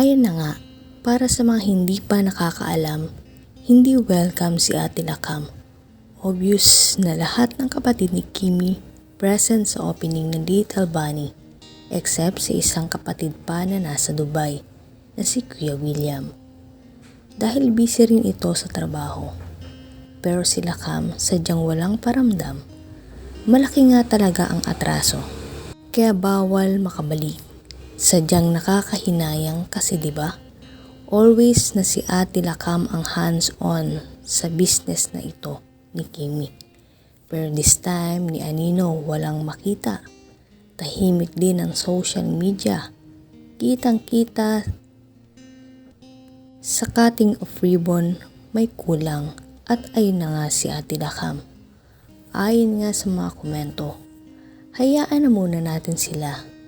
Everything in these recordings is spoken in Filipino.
Ayan na nga, para sa mga hindi pa nakakaalam, hindi welcome si Ate Lakam. Obvious na lahat ng kapatid ni Kimi present sa opening ng Little Bunny except sa isang kapatid pa na nasa Dubai na si Kuya William. Dahil busy rin ito sa trabaho. Pero si Lakam sadyang walang paramdam. Malaki nga talaga ang atraso. Kaya bawal makabalik. Sadyang nakakahinayang kasi 'di ba? Always na si Ate Lakam ang hands-on sa business na ito ni Kimi. Pero this time ni Anino walang makita. Tahimik din ang social media. Kitang kita sa cutting of ribbon may kulang at ayun na nga si Ate Lakam. Ayon nga sa mga komento, hayaan na muna natin sila.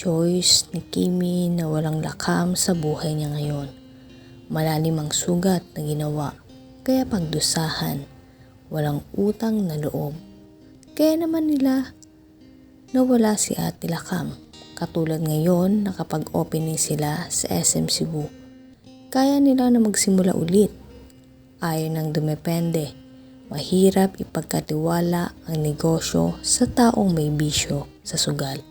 Choice ni Kimi na walang lakam sa buhay niya ngayon. Malalim ang sugat na ginawa, kaya pagdusahan, walang utang na loob. Kaya naman nila nawala si Ate Lakam. Katulad ngayon na kapag opening sila sa SM Cebu, kaya nila na magsimula ulit. Ayaw nang dumepende. Mahirap ipagkatiwala ang negosyo sa taong may bisyo sa sugal.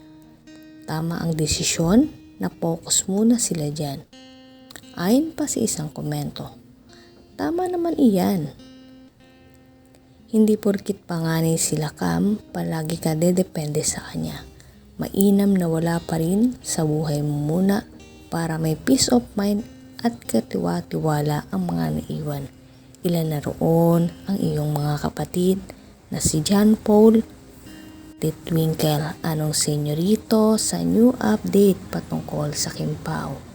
Tama ang desisyon na focus muna sila dyan. Ayon pa sa isang komento. Tama naman iyan. Hindi porkit panganay sila kam, palagi ka dedepende sa kanya. Mainam na wala pa rin sa buhay mo muna para may peace of mind at katiwa-tiwala ang mga naiwan. Ilan na roon ang iyong mga kapatid na si John Paul, Titwinkle, anong senyorito sa new update patungkol sa Kimpao.